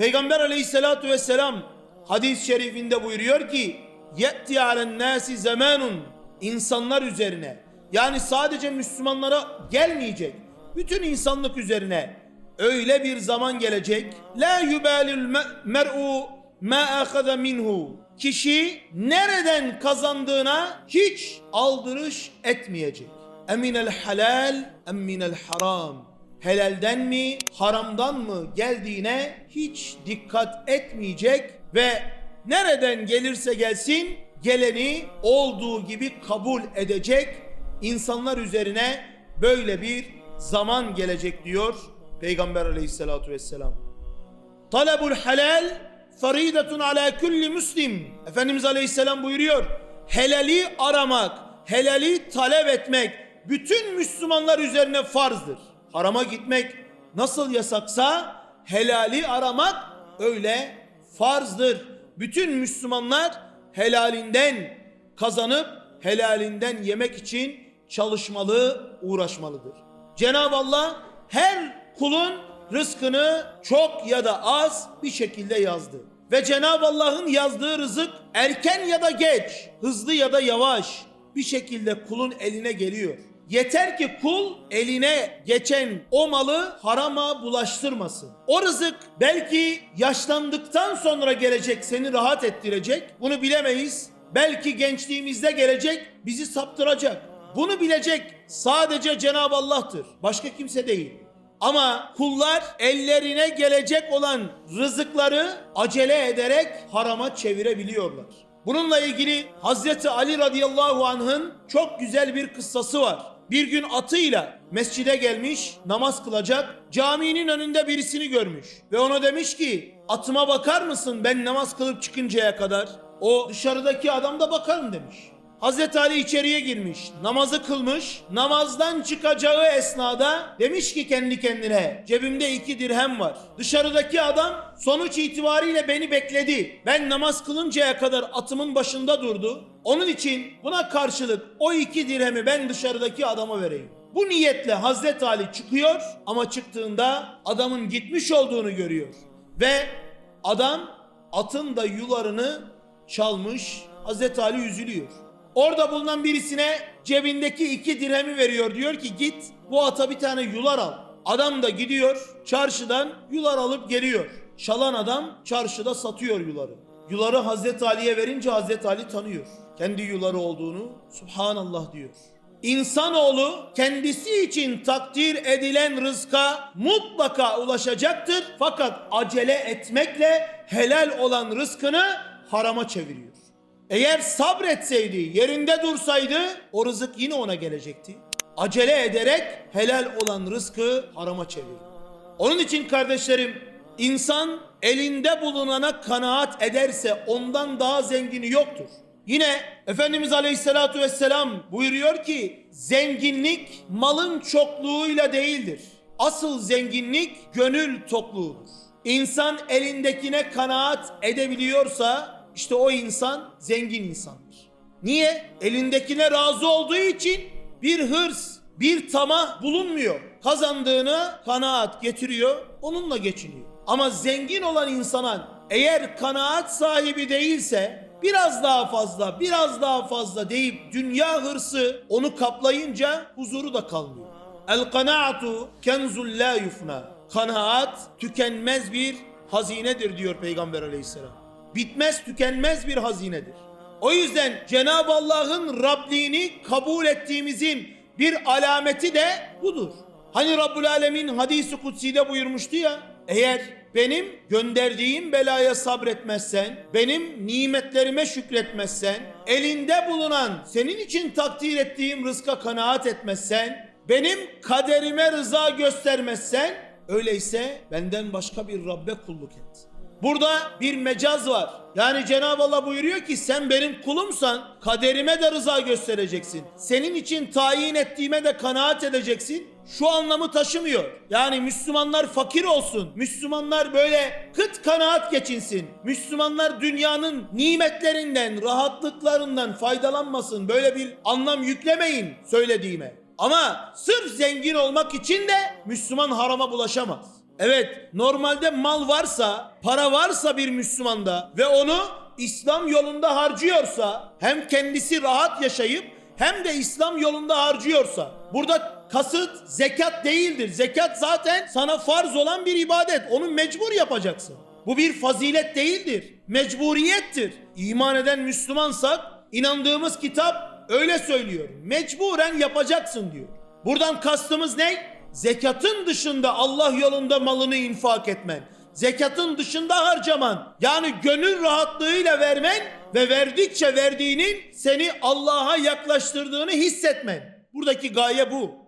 Peygamber aleyhissalatu vesselam hadis-i şerifinde buyuruyor ki yetti alen nasi zamanun insanlar üzerine yani sadece Müslümanlara gelmeyecek bütün insanlık üzerine öyle bir zaman gelecek la yubalil me- mer'u ma akhadha minhu. Kişi nereden kazandığına hiç aldırış etmeyecek. Eminel halal eminel haram helalden mi haramdan mı geldiğine hiç dikkat etmeyecek ve nereden gelirse gelsin geleni olduğu gibi kabul edecek insanlar üzerine böyle bir zaman gelecek diyor Peygamber aleyhissalatu vesselam. Talabul helal faridetun ala kulli müslim. Efendimiz Aleyhisselam buyuruyor. Helali aramak, helali talep etmek bütün Müslümanlar üzerine farzdır. Harama gitmek nasıl yasaksa helali aramak öyle farzdır. Bütün Müslümanlar helalinden kazanıp helalinden yemek için çalışmalı, uğraşmalıdır. Cenab-ı Allah her kulun rızkını çok ya da az bir şekilde yazdı. Ve Cenab-ı Allah'ın yazdığı rızık erken ya da geç, hızlı ya da yavaş bir şekilde kulun eline geliyor. Yeter ki kul eline geçen o malı harama bulaştırmasın. O rızık belki yaşlandıktan sonra gelecek seni rahat ettirecek. Bunu bilemeyiz. Belki gençliğimizde gelecek bizi saptıracak. Bunu bilecek sadece Cenab-ı Allah'tır. Başka kimse değil. Ama kullar ellerine gelecek olan rızıkları acele ederek harama çevirebiliyorlar. Bununla ilgili Hazreti Ali radıyallahu anh'ın çok güzel bir kıssası var. Bir gün atıyla mescide gelmiş, namaz kılacak. Caminin önünde birisini görmüş ve ona demiş ki: "Atıma bakar mısın ben namaz kılıp çıkıncaya kadar?" O dışarıdaki adam da bakarım demiş. Hazreti Ali içeriye girmiş, namazı kılmış, namazdan çıkacağı esnada demiş ki kendi kendine cebimde iki dirhem var. Dışarıdaki adam sonuç itibariyle beni bekledi. Ben namaz kılıncaya kadar atımın başında durdu. Onun için buna karşılık o iki dirhemi ben dışarıdaki adama vereyim. Bu niyetle Hazreti Ali çıkıyor ama çıktığında adamın gitmiş olduğunu görüyor. Ve adam atın da yularını çalmış Hazreti Ali üzülüyor. Orada bulunan birisine cebindeki iki dirhemi veriyor. Diyor ki git bu ata bir tane yular al. Adam da gidiyor çarşıdan yular alıp geliyor. Çalan adam çarşıda satıyor yuları. Yuları Hazreti Ali'ye verince Hazreti Ali tanıyor. Kendi yuları olduğunu Subhanallah diyor. İnsanoğlu kendisi için takdir edilen rızka mutlaka ulaşacaktır. Fakat acele etmekle helal olan rızkını harama çeviriyor. Eğer sabretseydi, yerinde dursaydı o rızık yine ona gelecekti. Acele ederek helal olan rızkı harama çevirdi. Onun için kardeşlerim insan elinde bulunana kanaat ederse ondan daha zengini yoktur. Yine Efendimiz Aleyhisselatü Vesselam buyuruyor ki zenginlik malın çokluğuyla değildir. Asıl zenginlik gönül tokluğudur. İnsan elindekine kanaat edebiliyorsa işte o insan zengin insandır. Niye? Elindekine razı olduğu için bir hırs, bir tamah bulunmuyor. Kazandığını kanaat getiriyor, onunla geçiniyor. Ama zengin olan insana eğer kanaat sahibi değilse biraz daha fazla, biraz daha fazla deyip dünya hırsı onu kaplayınca huzuru da kalmıyor. El kanaatu kenzul la yufna. Kanaat tükenmez bir hazinedir diyor Peygamber aleyhisselam. Bitmez tükenmez bir hazinedir. O yüzden Cenab-ı Allah'ın Rabliğini kabul ettiğimizin bir alameti de budur. Hani Rabbul Alemin hadisi kutsi'de buyurmuştu ya eğer benim gönderdiğim belaya sabretmezsen, benim nimetlerime şükretmezsen, elinde bulunan senin için takdir ettiğim rızka kanaat etmezsen, benim kaderime rıza göstermezsen, öyleyse benden başka bir Rabbe kulluk et. Burada bir mecaz var. Yani Cenab-ı Allah buyuruyor ki sen benim kulumsan kaderime de rıza göstereceksin. Senin için tayin ettiğime de kanaat edeceksin. Şu anlamı taşımıyor. Yani Müslümanlar fakir olsun. Müslümanlar böyle kıt kanaat geçinsin. Müslümanlar dünyanın nimetlerinden, rahatlıklarından faydalanmasın. Böyle bir anlam yüklemeyin söylediğime. Ama sırf zengin olmak için de Müslüman harama bulaşamaz. Evet normalde mal varsa, para varsa bir Müslümanda ve onu İslam yolunda harcıyorsa hem kendisi rahat yaşayıp hem de İslam yolunda harcıyorsa burada kasıt zekat değildir. Zekat zaten sana farz olan bir ibadet. Onu mecbur yapacaksın. Bu bir fazilet değildir. Mecburiyettir. İman eden Müslümansak inandığımız kitap öyle söylüyor. Mecburen yapacaksın diyor. Buradan kastımız ne? Zekatın dışında Allah yolunda malını infak etmen. Zekatın dışında harcaman. Yani gönül rahatlığıyla vermen ve verdikçe verdiğinin seni Allah'a yaklaştırdığını hissetmen. Buradaki gaye bu.